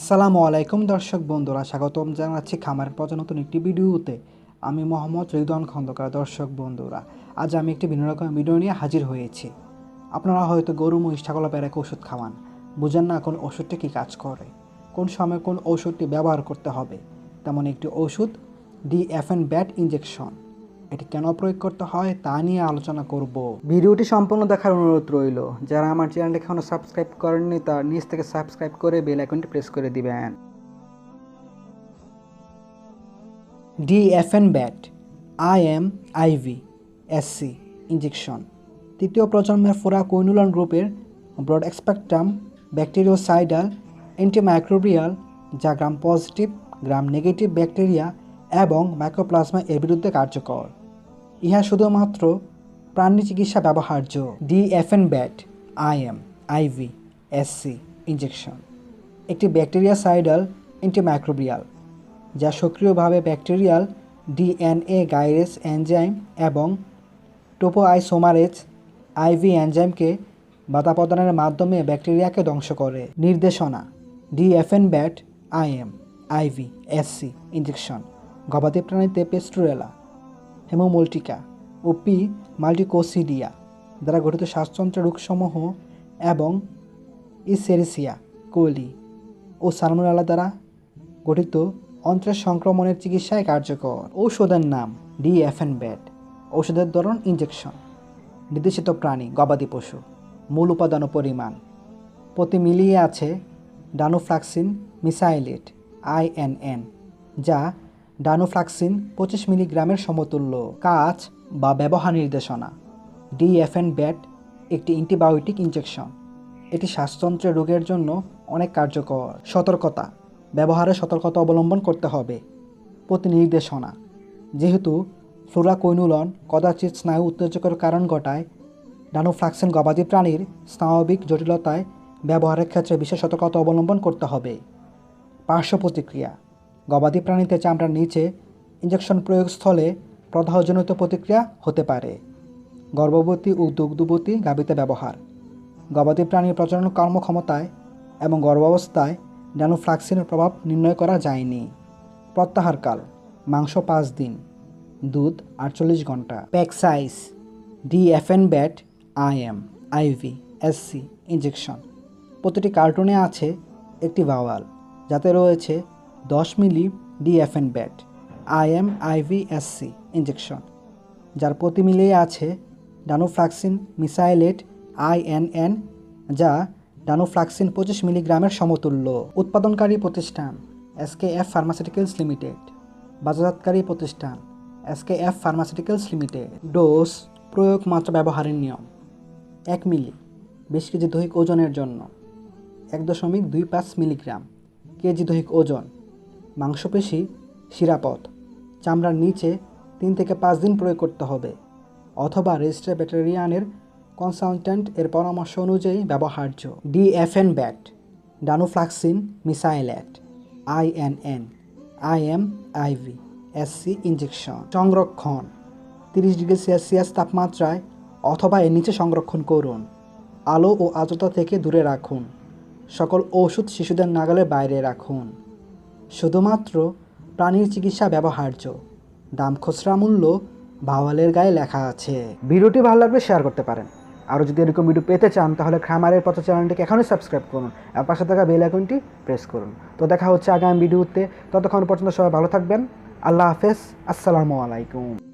আসসালামু আলাইকুম দর্শক বন্ধুরা, স্বাগতম জানাচ্ছি খামারের পর নতুন একটি ভিডিওতে। আমি মোহাম্মদ রিদওয়ান খন্দকার, দর্শক বন্ধুরা। আজ আমি একটি ভিন্ন রকম ভিডিও নিয়ে হাজির হয়েছি। আপনারা হয়তো গরু, মহিষ, ছাগল প্যারাকে ওষুধ খাওয়ান। বুঝেন না কোন ওষুধটি কী কাজ করে, কোন সময় কোন ওষুধটি ব্যবহার করতে হবে। তেমন একটি ওষুধ D F N vet injection এটি কেন প্রয়োগ করতে হয় তা নিয়ে আলোচনা করব। ভিডিওটি সম্পূর্ণ দেখার অনুরোধ রইল। যারা আমার চ্যানেলটি এখনও সাবস্ক্রাইব করেননি, তার নিচ থেকে সাবস্ক্রাইব করে বেল আইকনটি প্রেস করে দিবেন। DFN vet IM IV SC injection তৃতীয় প্রজন্মের ফোরা কৈনুলন গ্রুপের ব্রড স্পেকট্রাম ব্যাকটেরিওসাইডাল অ্যান্টিমাইক্রোবিয়াল যা gram positive gram negative bacteria এবং মাইক্রোপ্লাজমা এর বিরুদ্ধে কার্যকর। ইহা শুধুমাত্র প্রাণী চিকিৎসা ব্যবহার্য। DFN vet IM IV SC injection একটি ব্যাকটেরিয়াসাইডাল অ্যান্টিমাইক্রোবিয়াল যা সক্রিয়ভাবে ব্যাকটেরিয়াল ডিএনএ গাইরেস এনজাইম এবং টোপো টোপোআইসোমারেজ আইভি এনজাইমকে বাধা প্রদানের মাধ্যমে ব্যাকটেরিয়াকে ধ্বংস করে। নির্দেশনা, DFN vet IM IV SC injection গবাদি প্রাণীতে পেস্টুরেলা হেমোমোল্টিকা ও পি মাল্টিকোসিডিয়া দ্বারা গঠিত শ্বাসতন্ত্রের রোগসমূহ এবং ইসেরিসিয়া কোলি ও সালমোনেলা দ্বারা গঠিত অন্ত্রের সংক্রমণের চিকিৎসায় কার্যকর। ঔষধের নাম ডিএফএন ব্যাট ঔষধের ধরন ইঞ্জেকশন নির্দেশিত প্রাণী, গবাদি পশু। মূল উপাদান ও পরিমাণ। প্রতি মিলিয়ে আছে ডানোফ্লাক্সিন মিসাইলেট আইএনএন যা ডানোফ্লাক্সিন পঁচিশ মিলিগ্রামের সমতুল্য, কাজ বা ব্যবহার নির্দেশনা। ডিএফএন ব্যাট একটি অ্যান্টিবায়োটিক ইনজেকশন। এটি শ্বাসতন্ত্রের রোগের জন্য অনেক কার্যকর। সতর্কতা। ব্যবহারে সতর্কতা অবলম্বন করতে হবে। প্রতি নির্দেশনা যেহেতু ফ্লোরাকৈনুলন কদাচিৎ স্নায়ু উত্তেজকের কারণ ঘটায়, ডানোফ্লাক্সিন গবাদি প্রাণীর স্নায়বিক জটিলতায় ব্যবহারের ক্ষেত্রে বিশেষ সতর্কতা অবলম্বন করতে হবে। পার্শ্ব প্রতিক্রিয়া। গবাদি প্রাণীতে চামড়ার নিচে ইঞ্জেকশন প্রয়োগস্থলে প্রদাহজনিত প্রতিক্রিয়া হতে পারে। গর্ভবতী ও দুগ্ধবতী গাভীতে ব্যবহার। গবাদি প্রাণীর প্রজনন কর্মক্ষমতায় এবং গর্ভাবস্থায় ড্যানোফ্লাক্সিনের প্রভাব নির্ণয় করা যায়নি। প্রত্যাহারকাল, মাংস পাঁচ দিন, দুধ আটচল্লিশ ঘণ্টা, pack size, DFN vet, IM, IV, SC injection প্রতিটি কার্টুনে আছে একটি ভাওয়াল, যাতে রয়েছে দশ ml DFN vet, IM IV SC injection যার প্রতি মিলিয়ে আছে ডানোফ্লাক্সিন মিসাইলেট আইএনএন, যা ডানোফ্লাক্সিন পঁচিশ মিলিগ্রামের সমতুল্য। উৎপাদনকারী প্রতিষ্ঠান এসকে এফ ফার্মাসিউটিক্যালস লিমিটেড। বাজারজাতকারী প্রতিষ্ঠান SK F pharmaceuticals limited. Dose, প্রয়োগ মাত্রা ব্যবহারের নিয়ম। এক মিলি, বিশ কেজি দৈহিক ওজনের জন্য। এক দশমিক দুই পাঁচ মিলিগ্রাম কেজি দৈহিক ওজন। মাংসপেশি শিরাপথ, চামড়ার নিচে তিন থেকে পাঁচ দিন প্রয়োগ করতে হবে, অথবা রেজিস্টার ব্যাটারিয়ানের কনসালট্যান্ট এর পরামর্শ অনুযায়ী ব্যবহার্য। DFN vet, danofloxacin mesylate INN IM IV SC injection সংরক্ষণ, তিরিশ ডিগ্রি সেলসিয়াস তাপমাত্রায় অথবা এর নিচে সংরক্ষণ করুন। আলো ও আর্দ্রতা থেকে দূরে রাখুন। সকল ওষুধ শিশুদের নাগালের বাইরে রাখুন। শুধুমাত্র প্রাণীর চিকিৎসা ব্যবহার্য। দাম খুচরা মূল্য ভাওয়ালের গায়ে লেখা আছে। ভিডিওটি ভালো লাগলে শেয়ার করতে পারেন। আরও যদি এরকম ভিডিও পেতে চান, তাহলে খামারের পথ চ্যানেলটিকে এখনই সাবস্ক্রাইব করুন আর পাশে থাকা বেল আইকনটি প্রেস করুন। তো দেখা হচ্ছে আগামী ভিডিওতে ততক্ষণ পর্যন্ত সবাই ভালো থাকবেন। আল্লাহ হাফেজ। আসসালামু আলাইকুম।